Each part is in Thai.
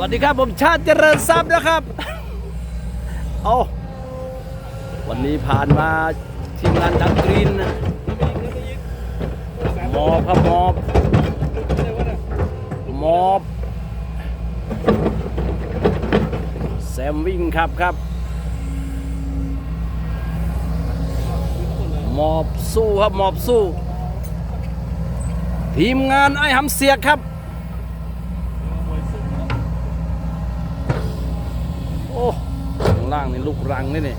วัสดีครับผมชาติเจริญทรัพย์นะครับ เอาวันนี้ผ่านมาทีมงานดังกรีนนะมอบครับมอบมอบแซมวิ่งครับครับมอบสู้ครับมอบสู้ ทีมงานไอ้หำเสียครับ โอ้ข้าง ลูกรังนี่นี่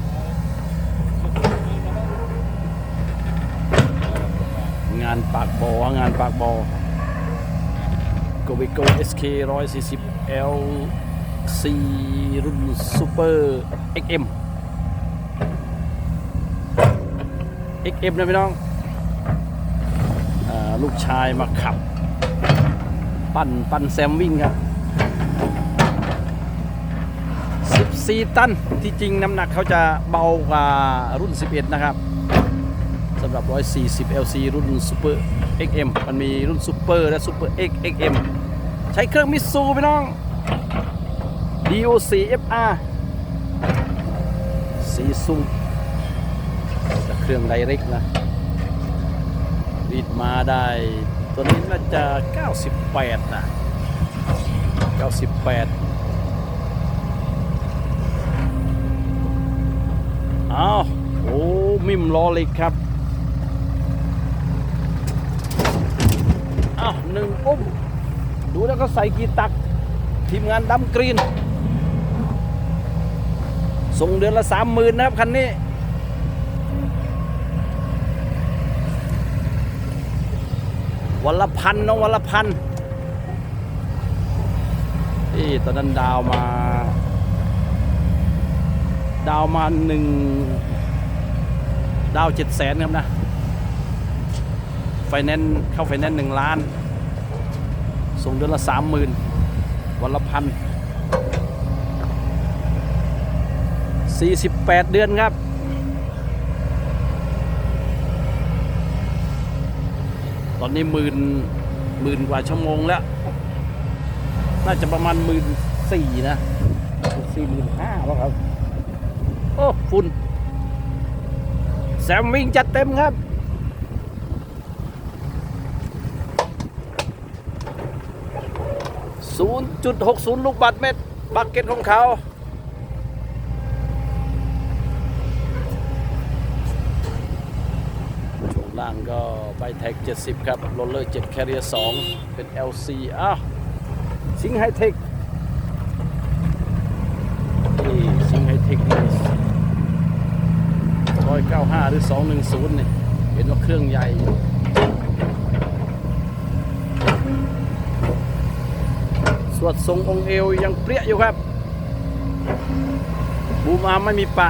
งานปากบองานปากบอโกวิโก SK 140 LC รุ่นซูเปอร์ XM XM นะพี่น้องอลูกชายมาขับ ปั้นปั้นแซมวิ่งครับ 14 ตัน ที่จริงน้ำหนักเขาจะเบากว่ารุ่น 11 นะครับสำหรับ 140 LC รุ่น Super XM มันมีรุ่น Super และ Super X XM ใช้เครื่องมิตซูพี่น้อง DOC FR สีซุ่มเครื่องไดเร็กนะรีดมาได้ ตัวนี้น่าจะ 98 นะ 98 อ้าวโอ้ ล้อเล็กครับอ้าวหนึ่งอุ้มดูแล้วก็ใส่กีตัก ทีมงานดำกรีน ส่งเดือนละสามหมื่นนะครับ คันนี้ วันละพันน้องวันละพันนี่ตอนนั้นดาวมา ดาวมาหนึ่ง ดาวเจ็ดแสนครับนะ ไฟแนนซ์เข้าไฟแนนซ์หนึ่งล้าน ส่งเดือนละสามหมื่นวันละพันสี่สิบแปดเดือนครับตอนนี้หมื่นหมื่นกว่าชั่วโมงแล้ว น่าจะประมาณหมื่นสี่นะสี่หมื่นห้าป่ะครับ โอ้ ฝุ่น แซมวิ่งจัดเต็มครับ 0.60 ลูกบาทเมตร บักเก็ตของเขา ช่วงล่างก็ไบแท็ก 70 ครับโรลเลอร์7 c a r r i e r 2เป็น LC อ้าวสิงไฮเทคนี่สิงไฮเทคนี่ ร้อยเก้าห้าหรือสองหนึ่งศูนย์นี่เห็นว่าเครื่องใหญ่สวดทรงองเอวยังเปรี้ยอยู่ครับ บูมอามไม่มีปะ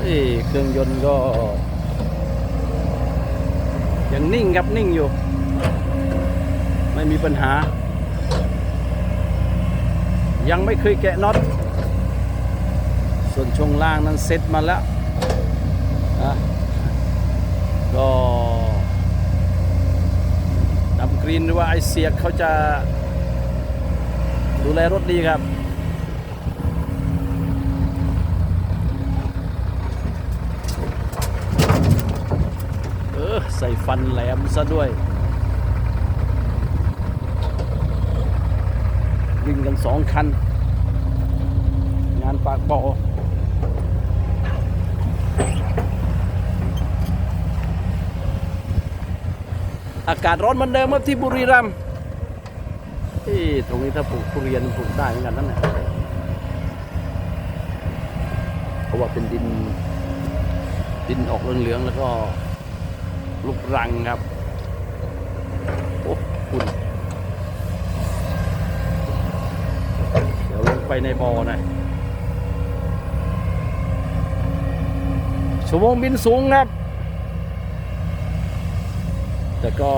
เอ้ยเครื่องยนต์ก็ ยังนิ่งครับนิ่งอยู่ ไม่มีปัญหา ยังไม่เคยแกะน็อต ส่วนช่วงล่างนั้นเซ็ตมาแล้วนะก็ดำกรีนหรือว่าไอเสียกเขาจะดูแลรถดีครับเออใส่ฟันแหลมซะด้วยวิ่งกันสองคัน งานปากบ่อ อากาศร้อนเหมือนเดิมครับที่บุรีรัมย์ที่ตรงนี้ถ้าปลูกทุเรียนปลูกได้เหมือนกันนั่นแหละเพราะว่าเป็นดินดินออกเหลืองๆแล้วก็ลูกรังครับโอ้คุณเดี๋ยวลงไปในบ่อหน่อยชั่วโมงบินสูงครับ แต่ก็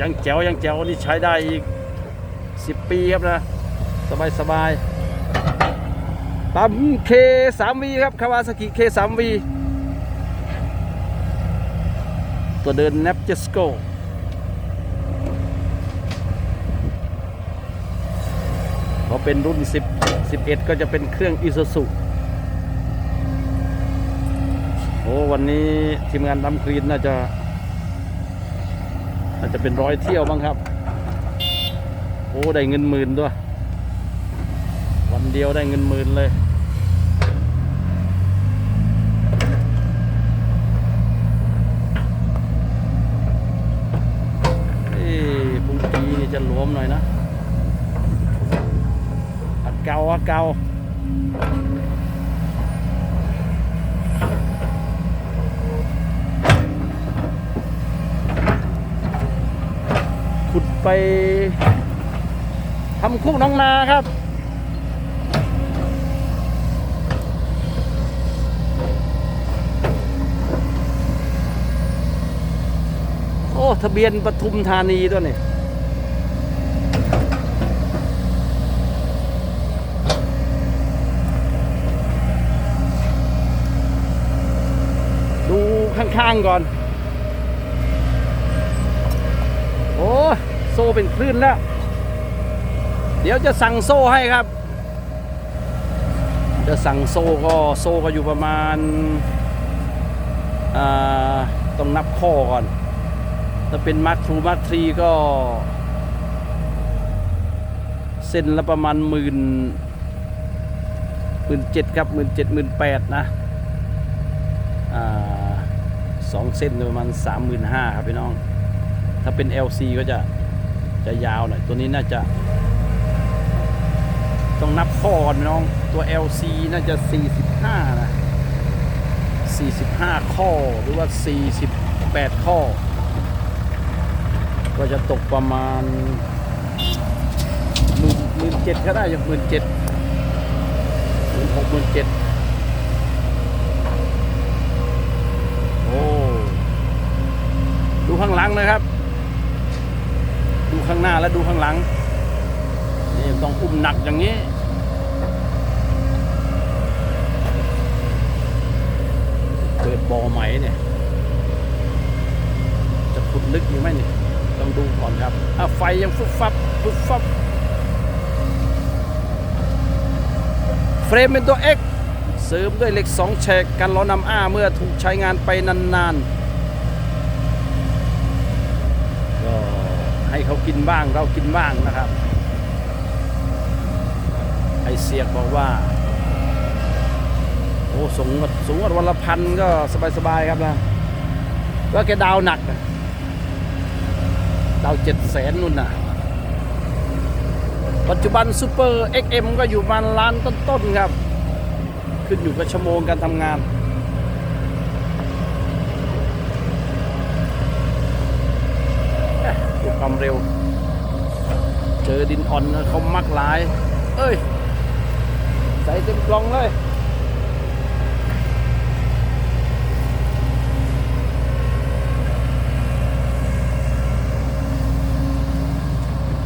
ยังแจ๋วยังแจ๋วนี่ใช้ได้อีก 10 ปีครับนะ สบายสบายปั๊มเคสามวีครับคาวาสกิเคสามวีตัวเดินเนปเจสโกพอเป็นรุ่น 10 11 ก็จะเป็นเครื่องอิซูซุโอ้วันนี้ทีมงานดำครีนน่าจะ น่าจจะเป็นร้อยเที่ยวบ้างครับ โอ้ได้เงินหมื่นด้วย วันเดียวได้เงินหมื่นเลยเอ้ปุงกีนี่จะหลวมหน่อยนะอัดเกาอัดเกา ไปทำคุกน้องนาครับ โอ้ทะเบียนปทุมธานีด้วยนี่ดูข้างๆก่อน โอ้ ซ่เป็นคลื่นแล้ว เดี๋ยวจะสั่งโซ่ให้ครับ จะสั่งโซ่ก็โซ่ก็อยู่ประมาณอ่าต้องนับข้อก่อน ถ้าเป็นมาร์คทูมาร์คทรีก็ เส้นละประมาณหมื่นหมื่นเจ็ดครับหมื่นเจ็ดหมื่นแปดนะอ่าสองเส้นประมาณสามหมื่นห้าครับพี่น้อง ถ้าเป็น LC ก็จะ จะยาวหน่อยตัวนี้น่าจะ ต้องนับข้อก่อนน้องตัว LC น่าจะ 45 นะ 45 ข้อหรือว่า 48 ข้อ ก็จะตกประมาณหมื่นหมื่นเจ็ดก็ได้อย่างหมื่นเจ็ดหมื่นหกหมื่นเจ็ดโอ้ ดูข้างหลังนะครับ ข้างหน้าและดูข้างหลัง นี่ต้องอุ้มหนักอย่างนี้เปิดบ่อไหมเนี่ย จะขุดลึกอยู่ไหมเนี่ย ต้องดูก่อนครับอะไฟยังฟุบฟับฟุบฟับ เฟรมเป็นตัว X เสริมด้วยเหล็ก 2 แฉกกันล้อนำอ้าเมื่อถูกใช้งานไปนานๆ ก็ให้ เขากินบ้างเรากินบ้างนะครับ ไอเสียกบอกว่า โอ้สูงสูงกว่าวันละพันก็สบายๆครับนะว่าแกดาวหนักดาวเจ็ดแสนนู่นน่ะ ปัจจุบันซูเปอร์ XM ก็อยู่ประมาณล้านต้นๆครับ ขึ้นอยู่กับชั่วโมงการทำงาน เอ๊ะดู ความเร็ว เจอดินอ่อนเขามักหลาย เอ้ย ใส่เต็มกล่องเลย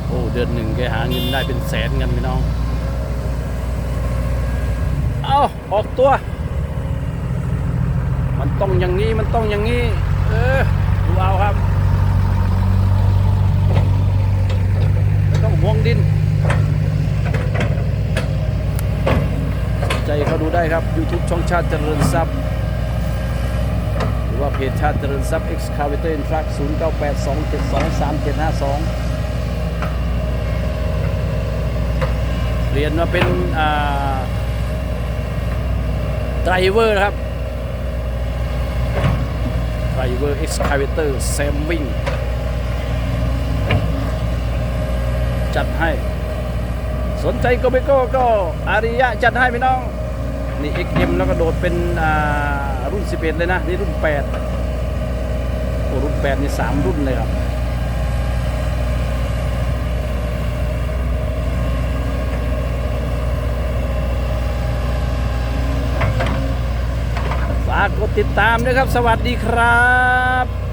โอ้เดือนหนึ่งแกหาเงินได้เป็นแสนกันพี่น้อง เอาออกตัว มันต้องอย่างนี้ มันต้องอย่างนี้ เออ ดูเอาครับไม่ต้องห่วง ดิน ใจเขาดูได้ครับ YouTube ช่องชาติเจริญทรัพย์ หรือว่าเพจชาติเจริญทรัพย์ Excavator in Truck 0982723752เปลี่ยนมาเป็นไดรเวอร์ครับไดรเวอร์ excavator แซมวิ่ง จัดให้ สนใจก็ไปก็ก็อาริยะจัดให้พี่น้อง นี่ XM แล้วก็โดดเป็นรุ่น 11 เลยนะ นี่รุ่น 8 โอ้รุ่น 8 นี่ 3 รุ่นเลยครับฝากกดติดตามด้วยครับ สวัสดีครับ